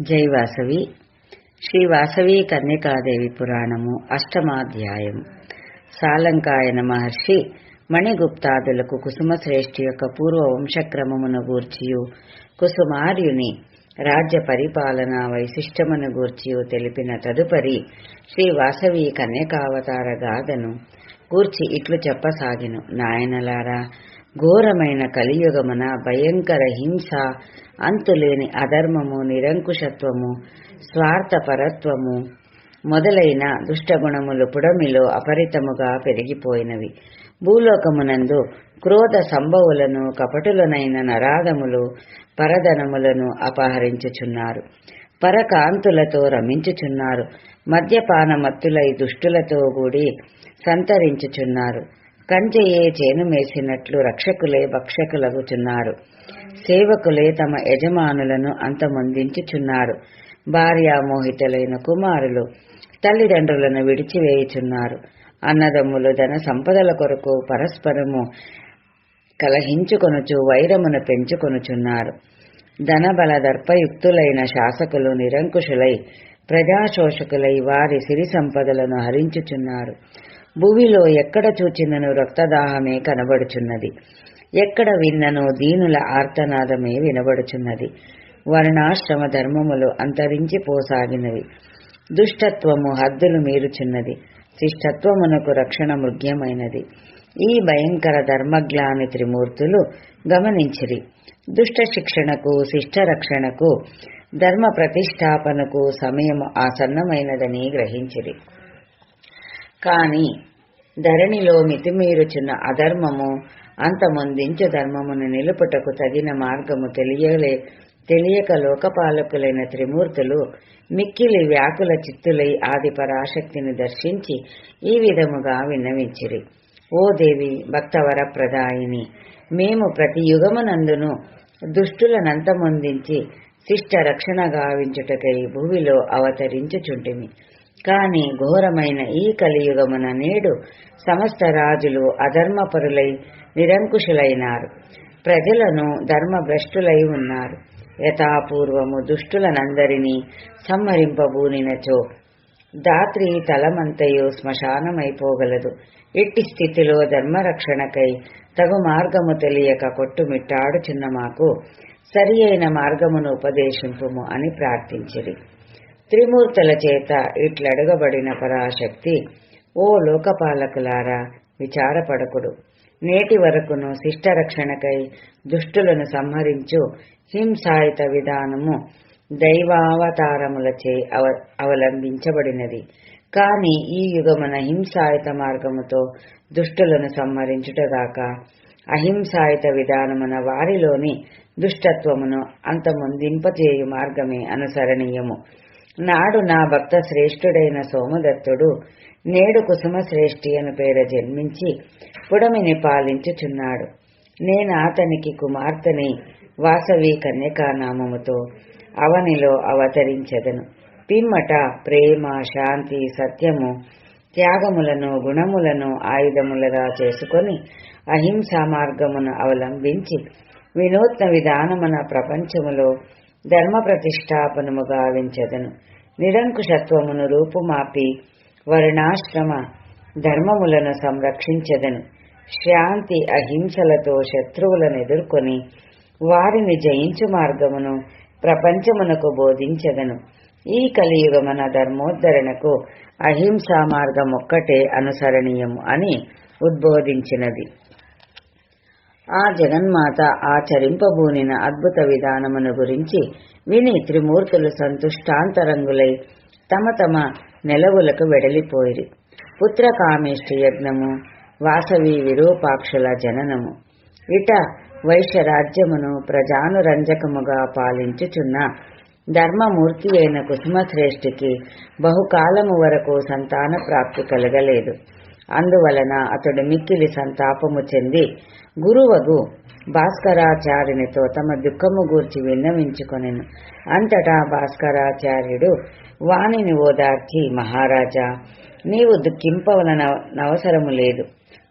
జై వాసవి. శ్రీ వాసవి కన్యకాదేవి పురాణము అష్టమాధ్యాయం. సాలంకాయన మహర్షి మణిగుప్తాదులకు కుసుమశ్రేష్ఠి యొక్క పూర్వ వంశక్రమమును గూర్చియు కుసుమార్యుని రాజ్య పరిపాలన వైశిష్టమును గూర్చియు తెలిపిన తదుపరి శ్రీ వాసవి కన్యకావతార గాథను గూర్చి ఇట్లు చెప్పసాగిను. నాయనలారా ఘోరమైన కలియుగమున భయంకర హింస అంతులేని అధర్మము నిరంకుశత్వము స్వార్థపరత్వము మొదలైన దుష్టగుణములు పుడమిలో అపరితముగా పెరిగిపోయినవి. భూలోకమునందు క్రోధ సంభవులను కపటులనైన నరాధములు పరధనములను అపహరించుచున్నారు. పరకాంతులతో రమించుచున్నారు. మద్యపానమత్తులై దుష్టులతో కూడి సంతరించుచున్నారు. కంచెయే చేను మేసినట్లు రక్షకులే భక్షకులగుచున్నారు సేవకులే తమ యజమానులను అంతమొందించుచున్నారు. భార్యామోహితులైన కుమారులు తల్లిదండ్రులను విడిచివేయుచున్నారు. అన్నదమ్ములు ధన సంపదల కొరకు పరస్పరము కలహించుకొనుచు వైరమును పెంచుకొనుచున్నారు. ధనబల దర్పయుక్తులైన శాసకులు నిరంకుశులై ప్రజాశోషకులై వారి సిరి సంపదలను హరించుచున్నారు. భూమిలో ఎక్కడ చూచినను రక్తదాహమే కనబడుచున్నది. ఎక్కడ విన్నను దీనుల ఆర్తనాదమే వినబడుచున్నది. వర్ణాశ్రమ ధర్మములు అంతరించిపోసాగినవి దుష్టత్వము హద్దులు మీరుచున్నది. శిష్టత్వమునకు రక్షణ మృగ్యమైనది. ఈ భయంకర ధర్మగ్లాని త్రిమూర్తులు గమనించిరి. దుష్ట శిక్షణకు శిష్ట రక్షణకు ధర్మ ప్రతిష్టాపనకు సమయం ఆసన్నమైనదని గ్రహించిరి. కాని ధరణిలో మితిమీరుచున్న అధర్మము అంతమొందించు ధర్మమును నిలుపుటకు తగిన మార్గము తెలియలే తెలియక లోకపాలకులైన త్రిమూర్తులు మిక్కిలి వ్యాకుల చిత్తులై ఆది పరాశక్తిని దర్శించి ఈ విధముగా విన్నవించిరి. ఓ దేవి భక్తవర ప్రదాయిని మేము ప్రతి యుగమునందును దుష్టులనంతమొందించి శిష్ట రక్షణ గావించుటకై భూమిలో అవతరించుచుంటిమి. కాని ఘోరమైన ఈ కలియుగమున నేడు సమస్త రాజులు అధర్మపరులై నిరంకుశులైనారు. ప్రజలను ధర్మభ్రష్టులై ఉన్నారు. యథాపూర్వము దుష్టులనందరినీ సంహరింపబూనినచో. దాత్రి తలమంతయు శ్మశానమైపోగలదు ఇట్టి స్థితిలో ధర్మరక్షణకై తగు మార్గము తెలియక కొట్టుమిట్టాడుచున్న మాకు సరి అయిన మార్గమును ఉపదేశింపుము అని ప్రార్థించిరి. త్రిమూర్తుల చేత ఇట్లడగబడిన పరాశక్తి ఓ లోకపాలకులారా విచారపడకుడు. నేటి వరకును శిష్టరక్షణకై దుష్టులను సంహరించు హింసాయుత విధానము దైవావతారములచే అవ అవలంబించబడినది. కాని ఈ యుగమున హింసాయుత మార్గముతో దుష్టులను సంహరించుటగాక అహింసాయుత విధానమున వారిలోని దుష్టత్వమును అంతమొందింపజేయు మార్గమే అనుసరణీయము. నాడు నా భక్త శ్రేష్ఠుడైన సోమదత్తుడు నేడు కుసుమ శ్రేష్ఠి అను పేర జన్మించి పుడమిని పాలించుచున్నాడు. నేను అతనికి కుమార్తెని వాసవి కన్యకానామముతో అవనిలో అవతరించెదను. పిమ్మట ప్రేమ శాంతి సత్యము త్యాగములను గుణములను ఆయుధములుగా చేసుకొని అహింసా మార్గమును అవలంబించి వినూత్న విధానమున ప్రపంచములో ధర్మ ప్రతిష్టాపనముగా గావించదను నిరంకుశత్వమును రూపుమాపి వర్ణాశ్రమ ధర్మములను సంరక్షించెదను. శాంతి అహింసలతో శత్రువులను ఎదుర్కొని వారిని జయించు మార్గమును ప్రపంచమునకు బోధించదను. ఈ కలియుగమన ధర్మోద్ధరణకు అహింసా మార్గం ఒక్కటే అనుసరణీయము అని ఉద్బోధించినది. ఆ జగన్మాత ఆచరింపబూనిన అద్భుత విధానమును గురించి విని త్రిమూర్తులు సంతుష్టాంతరంగులై తమ తమ నెలవులకు వెడలిపోయిరి. పుత్రకామేష్టి యజ్ఞము వాసవి విరూపాక్షుల జననము. ఇట వైశ్యరాజ్యమును ప్రజానురంజకముగా పాలించుచున్న ధర్మమూర్తి అయిన కుసుమశ్రేష్ఠికి బహుకాలము వరకు సంతాన ప్రాప్తి కలగలేదు. అందువలన అతడు మిక్కిలి సంతాపము చెంది గురువగు భాస్కరాచార్యునితో తమ దుఃఖము గూర్చి విన్నవించుకొనెను. అంతటా భాస్కరాచార్యుడు వాణిని ఓదార్చి మహారాజా నీవు దుఃఖింపవలన అవసరము లేదు.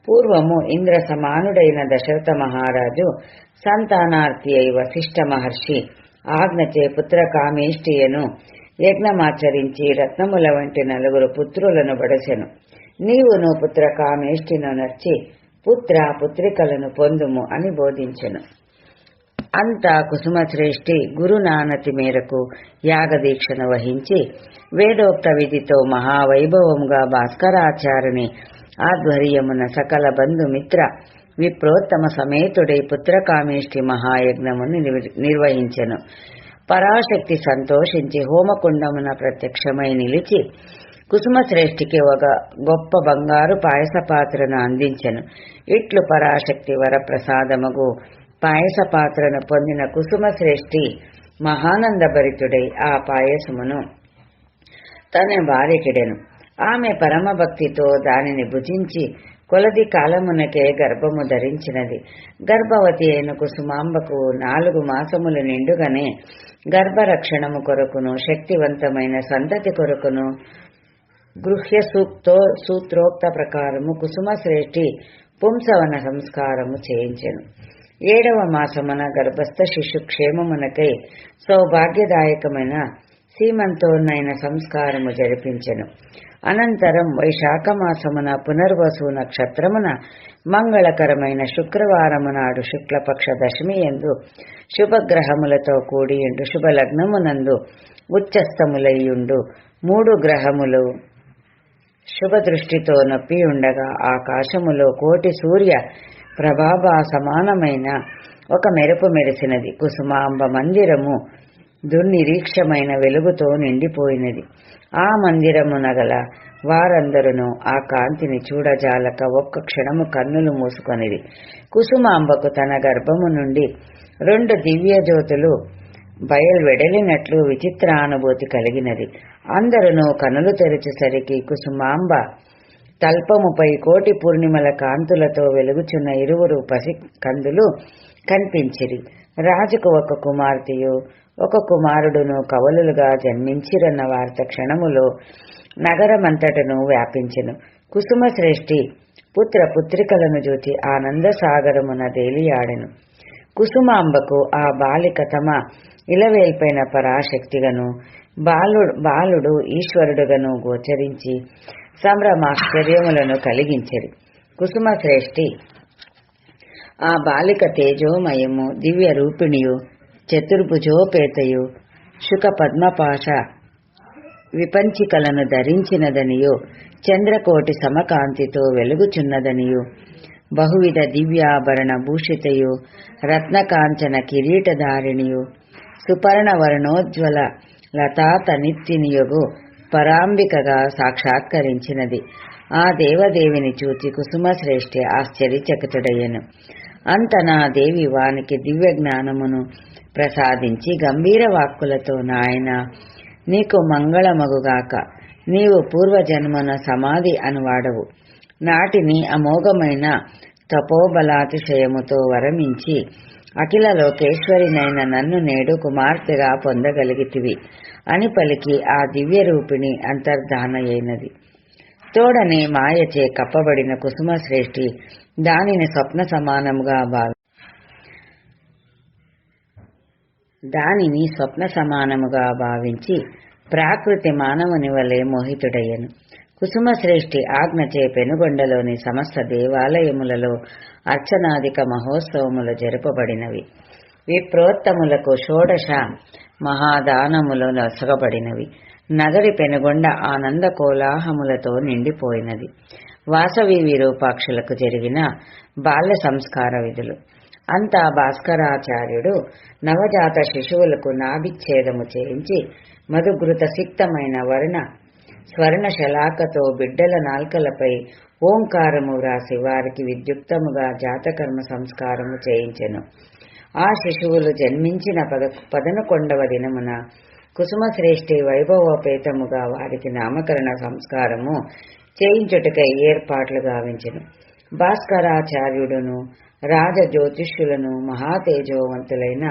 పూర్వము ఇంద్ర సమానుడైన దశరథ మహారాజు సంతానార్థి అయి వశిష్ఠ మహర్షి ఆజ్ఞచే పుత్ర కామేష్టియను యజ్ఞమాచరించి రత్నముల వంటి నలుగురు పుత్రులను బడసెను నీవును పుత్ర కామేష్టిను నర్చి పుత్ర పుత్రికలను పొందుము అని బోధించెను. అంతా కుసుమశ్రేష్ఠి గురునానతి మేరకు యాగదీక్షను వహించి వేదోక్త విధితో మహావైభవంగా భాస్కరాచార్యుని ఆధ్వర్యమున సకల బంధుమిత్ర విప్రోత్తమ సమేతుడై పుత్రకామేష్టి మహాయజ్ఞమును నిర్వహించెను. పరాశక్తి సంతోషించి హోమకుండమున ప్రత్యక్షమై నిలిచి కుసుమశ్రేష్ఠికి ఒక గొప్ప బంగారు పాయస పాత్రను అందించెను. ఇట్లు పరాశక్తి వరప్రసాదముగు పాయస పాత్రను పొందిన కుసుమశ్రేష్ఠి మహానందభరితుడై ఆ పాయసమును తన వారికిడెను. ఆమె పరమభక్తితో దానిని భుజించి కొలది కాలమునకే గర్భము ధరించినది. గర్భవతి అయిన కుసుమాంబకు నాలుగు మాసములు నిండుగానే గర్భరక్షణము కొరకును శక్తివంతమైన సంతతి కొరకును గృహ్య సూక్తో సూత్రోక్త ప్రకారము కుసుమ శ్రేష్ఠి పుంసవన సంస్కారము చేయించెను. ఏడవ మాసమున గర్భస్థ శిశు క్షేమమునకై సౌభాగ్యదాయకమైన సీమంతోనైన సంస్కారము జరిపించెను. అనంతరం వైశాఖ మాసమున పునర్వసు నక్షత్రమున మంగళకరమైన శుక్రవారము నాడు శుక్లపక్ష దశమి ఎందు శుభగ్రహములతో కూడియుండు శుభలగ్నమునందు ఉచ్చస్తములయ్యుండు మూడు గ్రహములు శుభదృష్టితో నొప్పి ఉండగా ఆకాశములో కోటి సూర్య ప్రభాభా సమానమైన ఒక మెరుపు మెరిసినది. కుసుమాంబ మందిరము దుర్నిరీక్షమైన వెలుగుతో నిండిపోయినది. ఆ మందిరమున గల వారందరూ ఆ కాంతిని చూడజాలక ఒక్క క్షణము కన్నులు మూసుకొనిది కుసుమాంబకు తన గర్భము నుండి రెండు దివ్య జ్యోతులు బయల్వెడలినట్లు విచిత్రానుభూతి కలిగినది. అందరూ కనులు తెరిచేసరికి కుసుమాంబ తల్పముపై కోటి పూర్ణిమల కాంతులతో వెలుగుచున్న ఇరువురు పసి కందులు కనిపించిరి. రాజుకు ఒక కుమార్తెయు ఒక కుమారుడును కవలులుగా జన్మించిరన్న వార్త క్షణములో నగరమంతటను వ్యాపించెను. కుసుమ శ్రేష్ఠి పుత్ర పుత్రికలను చూచి ఆనంద సాగరమున తేలియాడెను కుసుమాంబకు ఆ బాలిక తమ ఇలవేల్పైన పరాశక్తిగను బాలుడు బాలుడు ఈశ్వరుడుగను గోచరించి సంభ్రమాశ్చర్యములను కలిగించరు. కుసుమ శ్రేష్ఠి ఆ బాలిక తేజోమయము దివ్య రూపిణియు చతుర్భుజోపేతయు శుక పద్మపాశ విపంచికలను ధరించినదనియు చంద్రకోటి సమకాంతితో వెలుగుచున్నదనియు బహువిధ దివ్యాభరణ భూషితయు రత్నకాంచన కిరీటధారిణియు సుపర్ణ వర్ణోజ్వల లతాతనిత్తినియుగు పరాంబికగా సాక్షాత్కరించినది ఆ దేవదేవిని చూచి కుసుమశ్రేష్ఠి ఆశ్చర్యచకితుడయ్యను అంతనా దేవి వానికి దివ్య జ్ఞానమును ప్రసాదించి గంభీర వాక్కులతో నాయన నీకు మంగళమగుగాక నీవు పూర్వజన్మన సమాధి అనువాడవు నాటిని అమోఘమైన తపోబలాతిశయముతో వరమించి అఖిల లోకేశ్వరినైన నన్ను నేడు కుమార్తెగా పొందగలిగితివి అని పలికి ఆ దివ్య రూపిణి అంతర్ధానయైనది. తోడనే మాయచే కప్పబడిన కుసుమ శ్రేష్ఠి దానిని స్వప్న సమానముగా భావి దానిని స్వప్న సమానముగా భావించి ప్రాకృతి మానవుని వలె మోహితుడయ్యను. కుసుమశ్రేష్ఠి ఆజ్ఞచే పెనుగొండలోని సమస్త దేవాలయములలో అర్చనాదిక మహోత్సవములు జరపబడినవి. విప్రోత్తములకు షోడశ మహాదానములు నొసగబడినవి నగరి పెనుగొండ ఆనంద కోలాహములతో నిండిపోయినది. వాసవి విరూపాక్షులకు జరిగిన బాల్య సంస్కార విధులు. అంతా భాస్కరాచార్యుడు నవజాత శిశువులకు నాభిచ్ఛేదము చేయించి మధుగృత సిక్తమైన వర్ణ స్వర్ణ శలాకతో బిడ్డల నాల్కలపై ఓంకారము వ్రాసి వారికి విద్యుక్తముగా జాతకర్మ సంస్కారము చేయించెను. ఆ శిశువులు జన్మించిన పద పదనకొండవ దినమున కుసుమశ్రేష్ఠి వైభవోపేతముగా వారికి నామకరణ సంస్కారము చేయించుటకై ఏర్పాట్లు గావించెను. భాస్కరాచార్యుడును రాజ జ్యోతిష్యులను మహాతేజోవంతులైన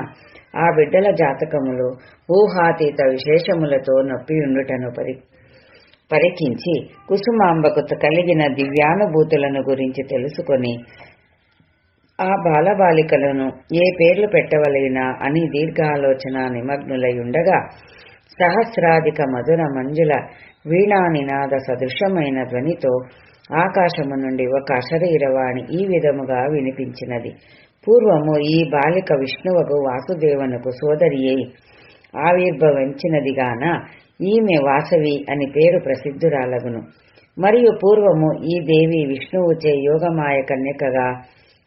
ఆ బిడ్డల జాతకములు ఊహాతీత విశేషములతో నొప్పియుండుటను పరి పరికించి కుసుమాంబకు కలిగిన దివ్యానుభూతులను గురించి తెలుసుకొని ఆ బాలబాలికలను ఏ పేర్లు పెట్టవలైనా అని దీర్ఘాలోచన నిమగ్నులై ఉండగా సహస్రాధిక మధుర మంజుల వీణా నినాద సదృశమైన ధ్వనితో ఆకాశము నుండి ఒక అశరీరవాణి ఈ విధముగా వినిపించినది. పూర్వము ఈ బాలిక విష్ణువకు వాసుదేవునకు సోదరి అయి ఆవిర్భవించినదిగాన ఈమె వాసవి అని పేరు ప్రసిద్ధురాలగును. మరియు పూర్వము ఈ దేవి విష్ణువుచే యోగమాయ కన్యకగా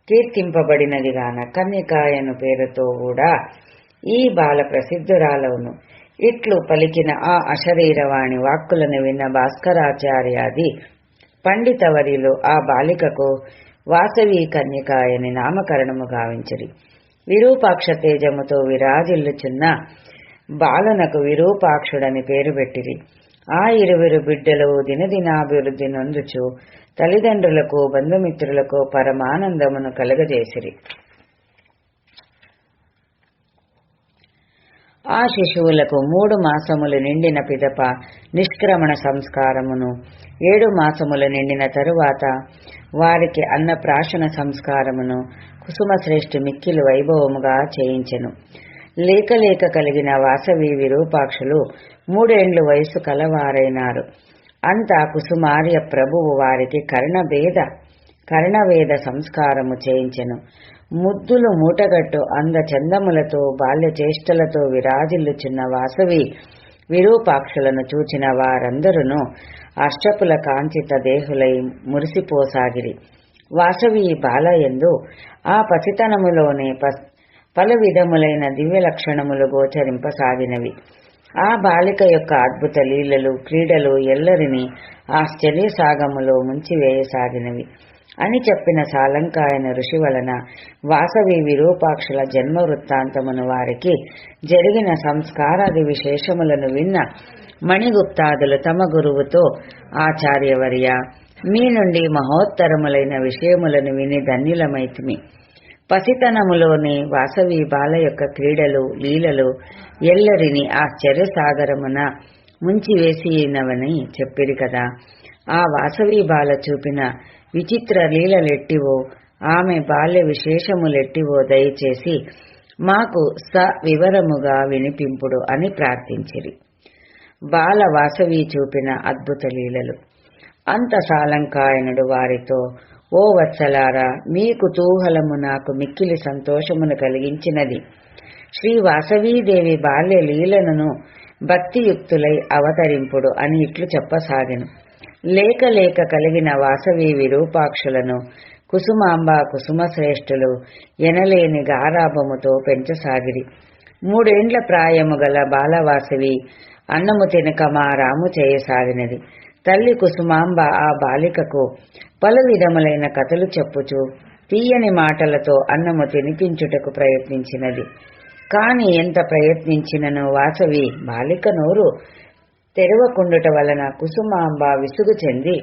కీర్తింపబడినదిగాన కన్యకాయను పేరుతో కూడా ఈ బాల ప్రసిద్ధురాలవును. ఇట్లు పలికిన ఆ అశరీరవాణి వాక్కులను విన్న భాస్కరాచార్యాది పండితవరిలో ఆ బాలికకు వాసవి కన్యకాయని నామకరణము గావించరి. విరూపాక్ష తేజముతో విరాజిల్లుచున్న బాలనకు విరూపాక్షుడని పేరు పెట్టిరి. ఆ ఇరువురు బిడ్డలు దినదినాభివృద్ధి నొందుచు తల్లిదండ్రులకు బంధుమిత్రులకు పరమానందమును కలుగజేసిరి. ఆ శిశువులకు మూడు మాసములు నిండిన పిదప నిష్క్రమణ సంస్కారమును ఏడు మాసములు నిండిన తరువాత వారికి అన్నప్రాశన సంస్కారమును కుసుమశ్రేష్ఠి మిక్కిలి వైభవముగా చేయించెను. లేక లేక కలిగిన వాసవి విరూపాక్షులు మూడేండ్లు వయసు కలవారైనారు. అంతా కుసుమార్య ప్రభువు వారికి కర్ణభేద కర్ణవేద సంస్కారము చేయించెను. ముద్దులు మూటగట్టు అంద చందములతో బాల్య చేష్టలతో విరాజిల్లుచున్న వాసవి విరూపాక్షులను చూచిన వారందరూ అష్టపుల కాంచిత దేహులై మురిసిపోసాగిరి. వాసవి బాలయందు ఆ పసితనములోనే పలు విధములైన దివ్య లక్షణములు గోచరింపసాగినవి. ఆ బాలిక యొక్క అద్భుత లీలలు క్రీడలు ఎల్లరిని ఆశ్చర్య సాగములో ముంచివేయసాగినవి. అని చెప్పిన సాలంకాయన ఋషి వలన వాసవి విరూపాక్షుల జన్మ వృత్తాంతమును వారికి జరిగిన సంస్కారాది విశేషములను విన్న మణిగుప్తాదులు తమ గురువుతో ఆచార్యవర్య మీ నుండి మహోత్తరములైన విషయములను విని ధన్యులమైతిమి. పసితనములోనే వాసవి బాల యొక్క క్రీడలు లీలలు ఎల్లరిని ఆశ్చర్య సాగరమున ముంచివేసినవని చెప్పిరి కదా. ఆ వాసవి బాల చూపిన విచిత్ర లీలలెట్టివో ఆమె బాల్య విశేషములెట్టివో దయచేసి మాకు స వివరముగా వినిపింపుడు అని ప్రార్థించిరి. బాల వాసవి చూపిన అద్భుత లీలలు. అంత సాలంకాయనుడు వారితో ఓ వత్సలారా మీ కుతూహలము నాకు మిక్కిలి సంతోషమును కలిగించినది. శ్రీ వాసవీదేవి బాల్య లీలలను భక్తియుక్తులై అవతరింపుడు అని ఇట్లు చెప్పసాగెను. లేక లేక కలిగిన వాసవి విరూపాక్షులను కుసుమాంబ కుసుమశ్రేష్ఠులు ఎనలేని గారాభముతో పెంచసాగిరి. మూడేండ్ల ప్రాయము గల బాలవాసవి అన్నము తినక మా రాము చేయసాగినది. తల్లి కుసుమాంబ ఆ బాలికకు పలు విధములైన కథలు చెప్పుచు తీయని మాటలతో అన్నము తినిపించుటకు ప్రయత్నించినది. కాని ఎంత ప్రయత్నించినను వాసవి బాలిక నోరు తెరవకుండుట వలన కుసుమాంబ విసుగు చెంది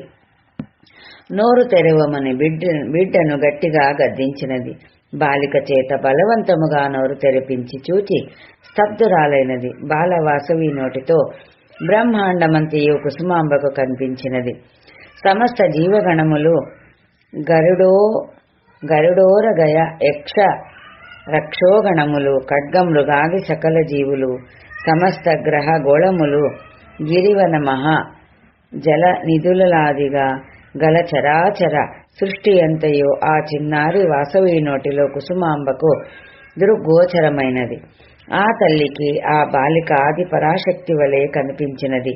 నోరు తెరవమని బిడ్డ బిడ్డను గట్టిగా గద్దించినది. బాలిక చేత బలవంతముగా నోరు తెరిపించి చూచి స్తబ్దురాలైనది బాలవాసవి నోటితో బ్రహ్మాండమంతయు కుసుమాంబకు కనిపించినది. సమస్త జీవగణములు గరుడో గరుడోరగయ యక్ష రక్షోగణములు ఖడ్గమృగాది సకల జీవులు సమస్త గ్రహ గోళములు గిరివన మహా జల నిధులలాదిగా గల చరాచర సృష్టి అంతయో ఆ చిన్నారి వాసవి నోటిలో కుసుమాంబకు దృగ్గోచరమైనది. ఆ తల్లికి ఆ బాలిక ఆది పరాశక్తి వలె కనిపించినది.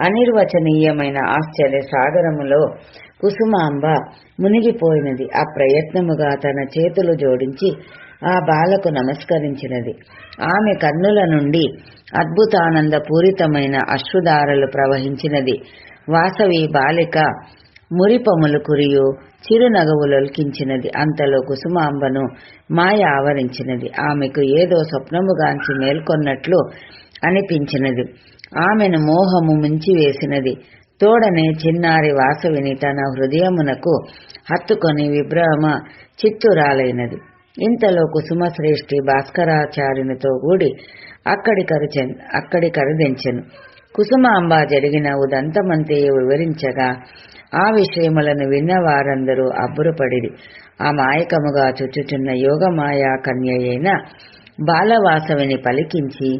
అనిర్వచనీయమైన ఆశ్చర్య సాగరములో కుసుమాంబ మునిగిపోయినది. ఆ ప్రయత్నముగా తన చేతులు జోడించి ఆ బాలకు నమస్కరించినది. ఆమె కన్నుల నుండి అద్భుతానంద పూరితమైన అశ్రుధారలు ప్రవహించినది. వాసవి బాలిక మురిపములు కురియు చిరునగవులొల్కించినది అంతలో కుసుమాంబను మాయ ఆవరించినది. ఆమెకు ఏదో స్వప్నముగాంచి మేల్కొన్నట్లు అనిపించినది. ఆమెను మోహము మించివేసినది. తోడనే చిన్నారి వాసవిని తన హృదయమునకు హత్తుకొని విభ్రమ చిత్తురాలైనది. ఇంతలో కుసుమశ్రేష్ఠి భాస్కరాచార్యునితో కూడి అక్కడి కరు అక్కడి కరుదించెను. కుసుమాంబ జరిగిన ఉదంతమంతే వివరించగా ఆ విషయములను విన్న వారందరూ అబ్బురపడిరి. ఆ మాయకముగా చుచ్చుచున్న యోగమాయా కన్య అయిన బాలవాసవిని పలికించి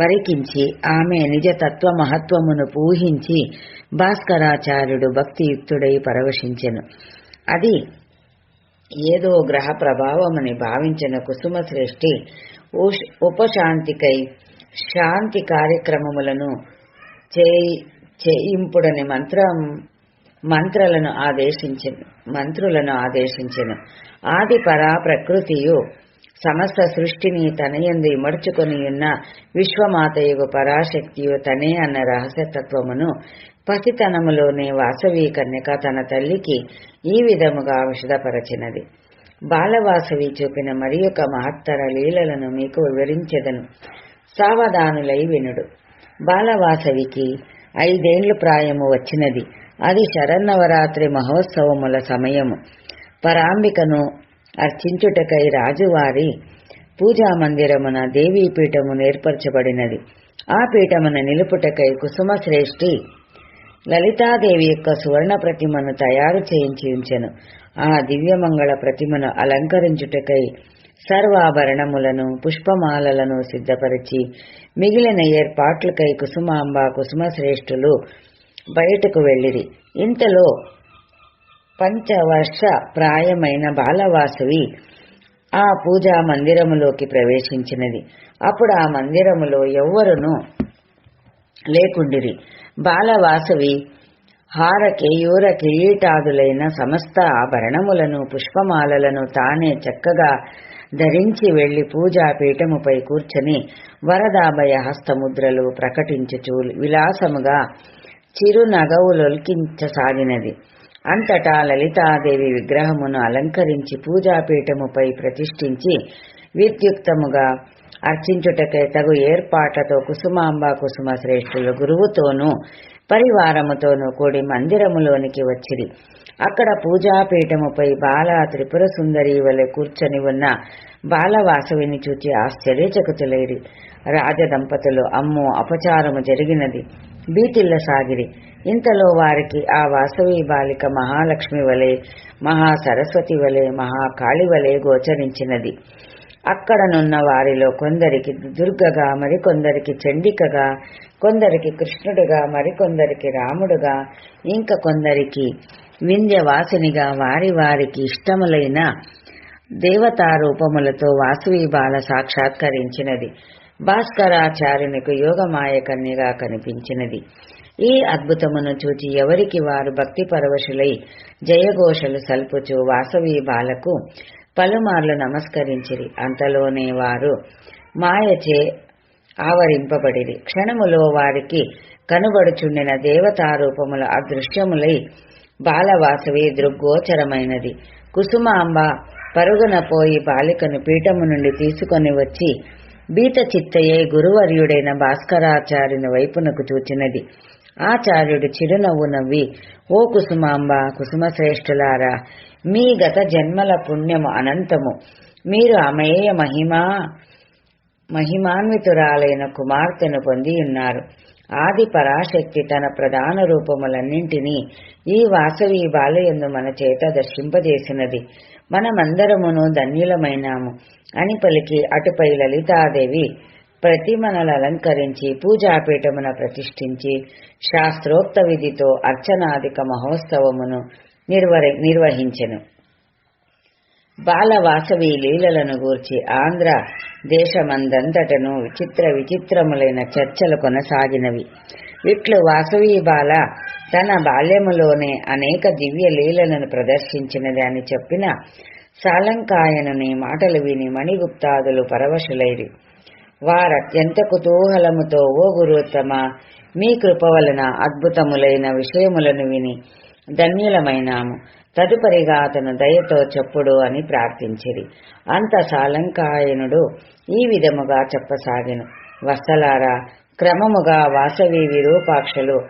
పరికించి ఆమె నిజతత్వ మహత్వమును పూహించి భాస్కరాచార్యుడు భక్తియుక్తుడై పరవశించెను. అది ఏదో గ్రహ ప్రభావమని భావించిన కుసుమ శ్రేష్ఠి ఉష్- ఉపశాంతికై శాంతి కార్యక్రమములను చేయి చేయింపుడని మంత్రం మంత్రులను ఆదేశించను మంత్రులను ఆదేశించెను. ఆది పరా ప్రకృతియు సమస్త సృష్టిని తనయందు ఇమర్చుకొని ఉన్న విశ్వమాతయుగు పరాశక్తియు తనే అన్న రహస్యతత్వమును పసితనములోనే వాసవి కన్యక తన తల్లికి ఈ విధముగా విషదపరచినది బాలవాసవి చూపిన మరి యొక్క మహత్తర లీలలను మీకు వివరించెదను. సావధానులై వినుడు. బాలవాసవికి ఐదేండ్లు ప్రాయము వచ్చినది. అది శరన్నవరాత్రి మహోత్సవముల సమయము. పరాంబికను అర్చించుటకై రాజువారి పూజా మందిరమున దేవీ ఏర్పరచబడినది. ఆ పీఠమున నిలుపుటకై కుసుమ శ్రేష్ఠి లలితాదేవి యొక్క సువర్ణ ప్రతిమను తయారు చేయించి ఉంచెను ఆ దివ్యమంగళ ప్రతిమను అలంకరించుటకై సర్వాభరణములను పుష్పమాలలను సిద్ధపరిచి మిగిలిన ఏర్పాట్లకై కుసుమాంబ కుసుమ శ్రేష్ఠులు బయటకు వెళ్ళిరి. ఇంతలో పంచవర్ష ప్రాయమైన బాలవాసవి ఆ పూజా మందిరములోకి ప్రవేశించినది. అప్పుడు ఆ మందిరములో ఎవ్వరును లేకుండిరి. బాలవాసవి హార కేయూర కిరీటాదులైన సమస్త ఆభరణములను పుష్పమాలలను తానే చక్కగా ధరించి వెళ్ళి పూజా పీఠముపై కూర్చొని వరదాభయ హస్తముద్రలు ప్రకటించుచు విలాసముగా చిరునగవులొల్కించసాగినది. అంతటా లలితాదేవి విగ్రహమును అలంకరించి పూజాపీఠముపై ప్రతిష్ఠించి విద్యుక్తముగా అర్చించుటకే తగు ఏర్పాట్లతో కుసుమాంబ కుసుమ శ్రేష్ఠులు గురువుతోనూ పరివారముతోనూ కూడి మందిరములోనికి వచ్చిరి. అక్కడ పూజాపీఠముపై బాల త్రిపుర సుందరి వలె కూర్చొని ఉన్న బాలవాసవిని చూచి ఆశ్చర్యచకుతులైరి. రాజదంపతులు అమ్మో అపచారము జరిగినది. బీతిల్ల సాగిరి. ఇంతలో వారికి ఆ వాసవి బాలిక మహాలక్ష్మి వలె మహా సరస్వతి వలె మహాకాళి వలె గోచరించినది. అక్కడనున్న వారిలో కొందరికి దుర్గగా మరికొందరికి చండికగా కొందరికి కృష్ణుడుగా మరికొందరికి రాముడుగా ఇంకా కొందరికి వింధ్యవాసినిగా వారి వారికి ఇష్టములైన దేవతారూపములతో వాసవి బాల సాక్షాత్కరించినది. భాస్కరాచార్యునికి యోగమాయ కన్యగా కనిపించినది. ఈ అద్భుతమును చూచి ఎవరికి వారు భక్తి పరవశులై జయఘోషలు సల్పుచు వాసవి బాలకు పలుమార్లు నమస్కరించిరి. అంతలోనే వారు మాయచే ఆవరింపబడిరి. క్షణములో వారికి కనుబడుచుండిన దేవతారూపముల అదృశ్యములై బాలవాసవి దృగ్గోచరమైనది. కుసుమాంబ పరుగున పోయి బాలికను పీఠము నుండి తీసుకొని వచ్చి బీత చిత్తయే గురువర్యుడైన భాస్కరాచార్యుని వైపునకు చూచినది. ఆచార్యుడు చిరునవ్వు నవ్వి ఓ కుసుమాంబ కుసుమ శ్రేష్ఠులారా మీ గత జన్మల పుణ్యము అనంతము. మీరు అమేయ మహిమా మహిమాన్వితురాలైన కుమార్తెను పొంది ఉన్నారు. ఆది పరాశక్తి తన ప్రధాన రూపములన్నింటినీ ఈ వాసవి బాలయందు మన చేత దర్శింపజేసినది. మనమందరమును ధన్యులమైనాము. అని పలికి అటుపై లలితాదేవి ప్రతిమనలు అలంకరించి పూజాపీఠమున ప్రతిష్ఠించి శాస్త్రోక్త విధితో అర్చనాదిక మహోత్సవమును నిర్వహి నిర్వహించెను. బాలవాసవి లీలలను గూర్చి ఆంధ్ర దేశమందంతటను విచిత్ర విచిత్రములైన చర్చలు కొనసాగినవి. ఇట్లు వాసవి బాల తన బాల్యములోనే అనేక దివ్య లీలలను ప్రదర్శించినది అని చెప్పిన సాలంకాయనుని మాటలు విని మణిగుప్తాదులు పరవశులైరి. వారత్యంత కుతూహలముతో ఓ గురుత్తమ మీ కృప వలన అద్భుతములైన విషయములను విని ధన్యులమైనాము. తదుపరిగా అతను దయతో చెప్పుడు అని ప్రార్థించిరి. అంత సాలంకాయనుడు ఈ విధముగా చెప్పసాగెను. వత్సలారా క్రమముగా వాసవి విరూపాక్షలు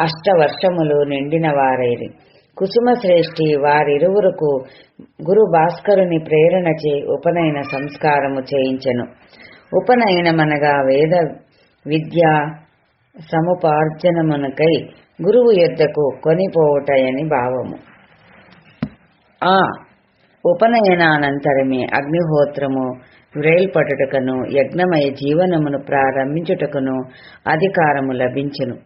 అష్టవర్షములు నిండిన వారైరి. కుసుమశ్రేష్ఠి వారిరువురుకు గురు భాస్కరుని ప్రేరణచే ఉపనయన సంస్కారము చేయించెను. ఉపనయనమనగా వేద విద్య సముపార్జనమునకై గురువు యొద్దకు కొనిపోవుటయని భావము. ఆ ఉపనయనానంతరమే అగ్నిహోత్రము వ్రేల్పటుటకును యజ్ఞమయ జీవనమును ప్రారంభించుటకును అధికారము లభించును.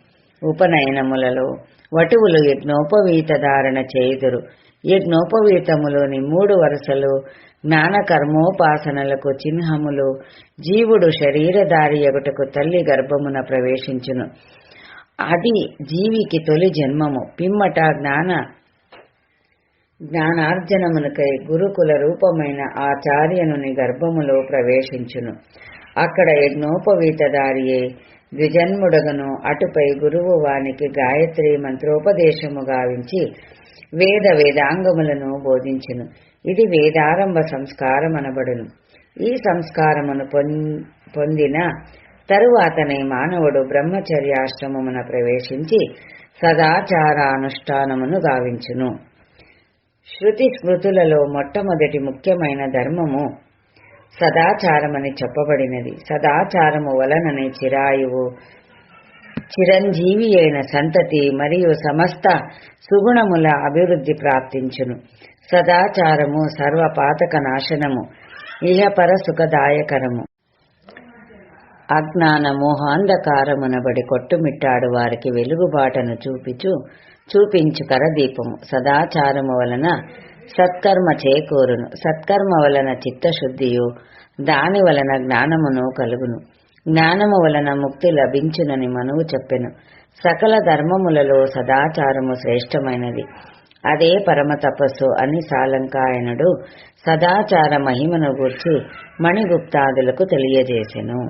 ఉపనయనములలో వటువులు యజ్ఞోపవీత ధారణ చేయుదురు. యజ్ఞోపవీతములోని మూడు వరుసలు జ్ఞాన కర్మోపాసనలకు చిహ్నములు జీవుడు శరీరధారి ఎగుటకు తల్లి గర్భమున ప్రవేశించును. అది జీవికి తొలి జన్మము. పిమ్మట జ్ఞాన జ్ఞానార్జనమునకై గురుకుల రూపమైన ఆచార్యనుని గర్భములో ప్రవేశించును. అక్కడ యజ్ఞోపవీతదారియే ద్విజన్ముడగను అటుపై గురువు వానికి గాయత్రి మంత్రోపదేశము గావించి వేద వేదాంగములను బోధించును. ఇది వేదారంభ సంస్కారమనబడును. ఈ సంస్కారమును పొందిన తరువాతనే మానవుడు బ్రహ్మచర్యాశ్రమమున ప్రవేశించి సదాచారానుష్ఠానమును గావించును. శృతి స్మృతులలో మొట్టమొదటి ముఖ్యమైన ధర్మము సదాచారమని చెప్పబడినది. సదాచారము వలననే చిరాయువు. చిరంజీవి అయిన సంతతి మరియు సమస్త సుగుణముల అభివృద్ధి ప్రాప్తించును. సదాచారము సర్వపాతక నాశనము ఇహపర సుఖదాయకరము అజ్ఞాన మోహాంధకారమునబడి కొట్టుమిట్టాడు వారికి వెలుగుబాటను చూపిచు చూపించు కరదీపము. సదాచారము వలన సత్కర్మ చేకూరును. సత్కర్మ వలన చిత్తశుద్ధియు దాని వలన జ్ఞానమును కలుగును. జ్ఞానము వలన ముక్తి లభించునని మనువు చెప్పెను. సకల ధర్మములలో సదాచారము శ్రేష్టమైనది. అదే పరమ తపస్సు అని సాలంకాయనుడు సదాచార మహిమను గూర్చి మణిగుప్తాదులకు తెలియజేసెను.